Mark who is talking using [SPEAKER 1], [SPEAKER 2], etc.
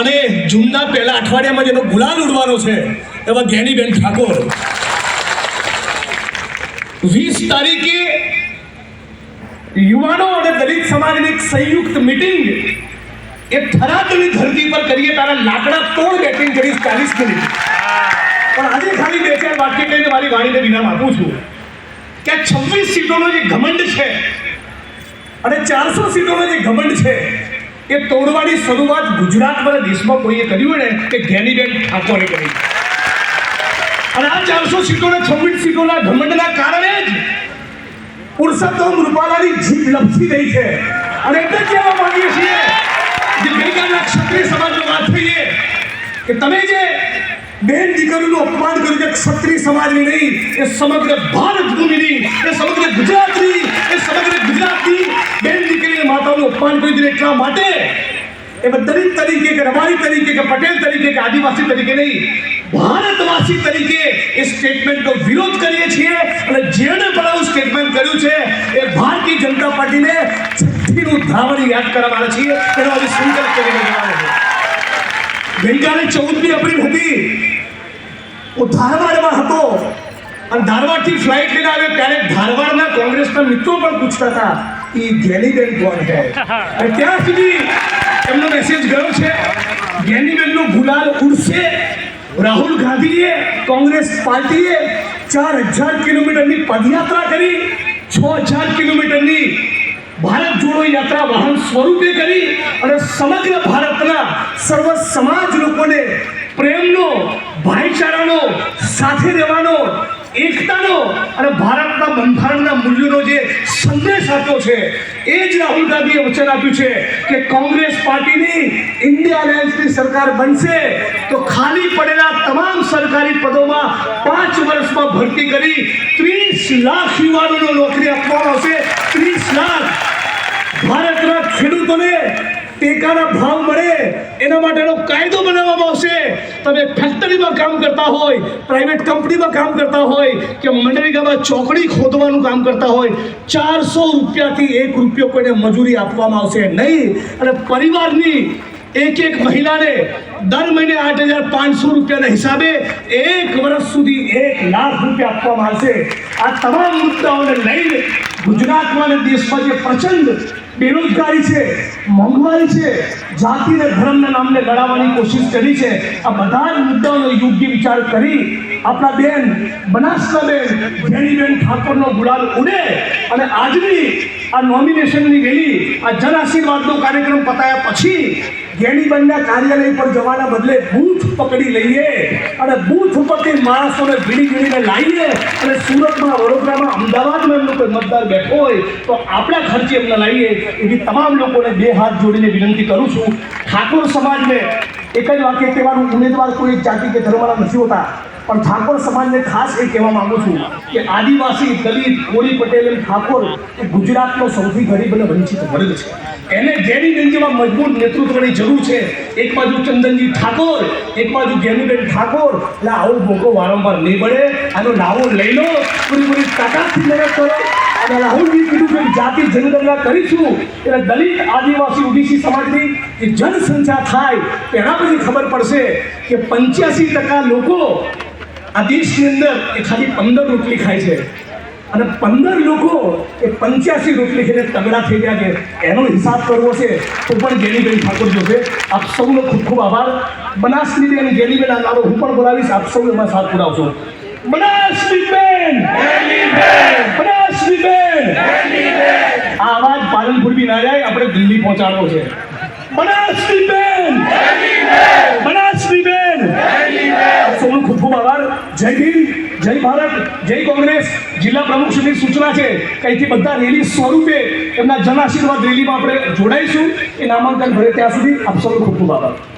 [SPEAKER 1] અને જૂનના પહેલા અઠવાડિયામાં જેનો ગુલાલ ઉડવાનો છે એવા જ્ઞાનીબેન ઠાકોર. વીસ તારીખે યુવાનો અને દલિત સમાજની સંયુક્ત મિટિંગ એ થરાદની ધરતી પર કરીએ તારા લાકડા તોડ બેટિંગ કરીશ ચાલીસ મિનિટ. પણ આજે ખાલી બે ચાર વાક્ય કહીને મારી વાણીને વિરામ આપું છું કે છવ્વીસ સીટોનો જે ઘમંડ છે અને ચારસો સીટોનો જે ઘમંડ છે એ તોડવાની શરૂઆત ગુજરાતમાં દેશમાં કોઈએ કર્યું હોય ને, કે જ્ઞાનીબેન ઠાકોરે કરી. અને આ ચારસો સીટોના છવ્વીસ સીટોના ઘમંડના કારણે જ પુરુષોત્તમ રૂપાલાની જીભ લપસી ગઈ છે. અને એટલે કહેવા માંગીએ છીએ જે ગઈકાલના ક્ષત્રિય સમાજની વાત થઈએ કે તમે જે બેન દીકરીનું અપમાન કર્યું છે, ક્ષત્રિય સમાજની નહીં, એ સમગ્ર ભારત ભૂમિની, એ સમગ્ર ગુજરાતની, એ સમગ્ર ગુજરાતની માતાનું કોઈ એટલા માટે એ દલિત તરીકે કે રબારી તરીકે કે પટેલ તરીકે કે આદિવાસી તરીકે નહીં, ભારતવાસી તરીકે એ સ્ટેટમેન્ટનો વિરોધ કરીએ છીએ અને જેણે પણ આવું સ્ટેટમેન્ટ કર્યું છે, એ ભારતીય જનતા પાર્ટીને છઠ્ઠીનું ધાવણ યાદ કરાવવાના છીએ. એનો આજે સંકલ્પ કરીને જવાનો છે. ગઈકાલે ચૌદમી એપ્રિલ હતી. હું ધારવાડમાં હતો. અને ધારવાડથી ફ્લાઇટ લઈને આવ્યો ત્યારે ધારવાડના કોંગ્રેસના મિત્રો પણ પૂછતા હતા એ જ્ઞાનીબેન કોણ છે અને ત્યાં સુધી એમનો મેસેજ ગયો છે જ્ઞાનીબેનનો ગુલાલ ઉડશે. રાહુલ ગાંધીએ કોંગ્રેસ પાર્ટીએ ચાર હજાર કિલોમીટરની પદયાત્રા કરી, છ હજાર કિલોમીટરની ભારત જોડો યાત્રા વાહન સ્વરૂપે કરી અને સમગ્ર ભારતના સર્વ સમાજ લોકોને પ્રેમનો, ભાઈચારાનો સાથે રહેવાનો એકતાનો અને ભારતના બંધારણના મૂલ્યોનો જે સંદેશ આપ્યો છે, એ જ રાહુલ ગાંધીએ વચન આપ્યું છે કે કોંગ્રેસ પાર્ટીની ઇન્ડિયા અલાયન્સની સરકાર બનશે તો ખાલી પડેલા તમામ સરકારી પદોમાં પાંચ વર્ષમાં ભરતી કરી ત્રીસ લાખ યુવાનોને નોકરી આપવામાં આવશે. ત્રીસ લાખ ભારતના ખેડૂતોને ટેકાના ભાવ મળે, એના માટેનો કાયદો બનાવવામાં આવશે. તમે ફેક્ટરીમાં કામ કરતા હોય, પ્રાઇવેટ કંપનીમાં કામ કરતા હોય કે મનરેગામાં ચોકડી ખોદવાનું કામ કરતા હોય, ચારસો રૂપિયાથી એક રૂપિયો કોઈને મજૂરી આપવામાં આવશે નહીં. અને પરિવારની એક એક મહિલાને દર મહિને આઠ હજાર પાંચસો રૂપિયાના હિસાબે એક વર્ષ સુધી એક લાખ રૂપિયા આપવામાં આવશે. આ તમામ મુદ્દાઓને લઈને ગુજરાતમાં અને દેશમાં જે પ્રચંડ બેરોજગારી છે, મોંઘવારી છે જાતિ અને ધર્મના નામને લડાવવાની કોશિશ કરી છે. આ બધા જ મુદ્દાઓનો યોગ્ય વિચાર કરી આપણા બેન, બનાસના બેન જેનીબેન ઠાકોરનો ગુલાલ ઉડે અને આજની આ નોમિનેશનની રેલી, આ જન આશીર્વાદનો કાર્યક્રમ પતાયા પછી જ્ઞાનીબેનના કાર્યાલય પર જવાના બદલે બૂથ પકડી લઈએ અને બૂથ ઉપરથી માણસોને ભીડી ભીડીને લાવીએ અને સુરતમાં વડોદરામાં અમદાવાદમાં એમનો કોઈ મતદાર બેઠો હોય, તો આપણા ખર્ચે એમને લાવીએ એવી તમામ લોકોને બે હાથ જોડીને વિનંતી કરું છું. ઠાકોર સમાજને એક જ વાક્ય કહેવાનું, ઉમેદવાર કોઈ જાતિ કે ધર્મના નથી હોતા, પણ ઠાકોર સમાજને ખાસ એ કહેવા માગું છું કે આદિવાસી દલિત કોળી પટેલ એમ ઠાકોર એ ગુજરાતનો સૌથી ગરીબ અને વંચિત વર્ગ છે. એને જેની જેવા મજબૂત નેતૃત્વની જરૂર છે, એક બાજુ ચંદનજી ઠાકોર, એક બાજુ ગેનુબેન ઠાકોર, એટલે આવો મોકો વારંવાર નહીં મળે આનો લાવો લઈ લો પૂરી પૂરી તાકાતથી મહેનત કરો. અને રાહુલજી કીધું કે જાતિ જનગણના કરીશું. એટલે દલિત આદિવાસી ઓબીસી સમાજની જે જનસંખ્યા થાય, તેના પછી ખબર પડશે કે પંચ્યાસી ટકા લોકો આ દેશની અંદર એ ખાલી પંદર રોટલી ખાય છે. અને પંદર લોકો એ પંચ્યાસી રોટલી ખાઈને તગડા થઈ ગયા છે એનો હિસાબ કરવો છે, તો પણ ગેનીબેન ઠાકોર જોશે. આપ સૌનો ખૂબ ખૂબ આભાર. બનાસની બેન ગેનીબેન આ નારો હું પણ બોલાવીશ, આપ સૌ એમાં સાથ પુરાવશો. બનાસની બેન! બનાસની બેન! આ અવાજ પાલનપુર બી ના જાય, આપણે દિલ્હી પહોંચાડવો છે. બનાસની બેન! બનાસની બેન! સૌનો ખૂબ ખૂબ આભાર. જય ભીમ જય ભારત, જય કોંગ્રેસ. જિલ્લા પ્રમુખશ્રીની સૂચના છે કે અહીંથી બધા રેલી સ્વરૂપે એમના જન આશીર્વાદ રેલીમાં આપણે જોડાઈશું. એ નામાંકન ભરે ત્યાં સુધી આપ સૌનો ખૂબ ખૂબ આભાર.